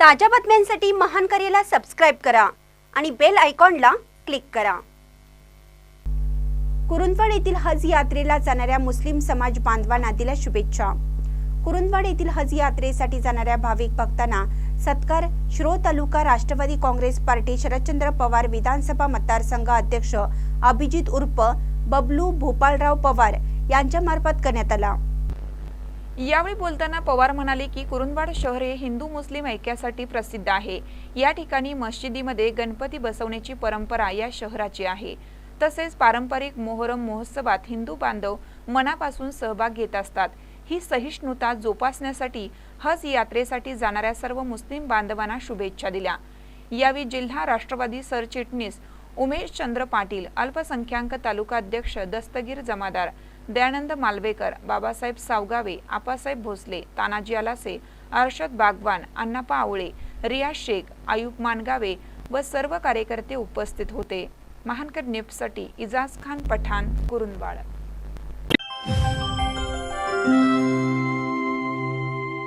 ताज्या बातम्यांसाठी महान करेला सबस्क्राईब करा आणि बेल आयकॉनला क्लिक करा. कुरुंदवाड येथील हज यात्रेला जाणाऱ्या मुस्लिम समाज बांधवांना दिल्या शुभेच्छा. कुरुंदवाड येथील हज यात्रेसाठी जाणाऱ्या भाविक भक्तांना सत्कार. श्रो तालुका राष्ट्रवादी काँग्रेस पार्टी शरदचंद्र पवार विधानसभा मतदारसंघ अध्यक्ष अभिजित उर्फ बबलू भोपाळराव पवार यांच्या मार्फत करण्यात आला. यावेळी बोलताना पवार म्हणाले की कुरुंदवाड शहर हे हिंदू मुस्लिम ऐक्यासाठी प्रसिद्ध आहे. या ठिकाणी मशिदीमध्ये गणपती बसवण्याची परंपरा या शहराची आहे. तसेच पारंपरिक मोहरम महोत्सवात हिंदू बांधव मनापासून सहभाग घेत असतात. ही सहिष्णुता जोपासण्यासाठी हज यात्रेसाठी जाणाऱ्या सर्व मुस्लिम बांधवांना शुभेच्छा दिल्या. यावेळी जिल्हा राष्ट्रवादी सरचिटणीस उमेश चंद्र पाटील अल्पसंख्याक तालुका अध्यक्ष दस्तगीर जमादार दयानंद मालवेकर बाबासाहेब सावगावे आपासाहेब भोसले तानाजी आलासे अर्षद बागवान अण्णापा आवळे रियाज शेख आयुब मानगावे व सर्व कार्यकर्ते उपस्थित होते. महानकर निफ्टसाठी इजाज खान पठाण कुरुंदवाड.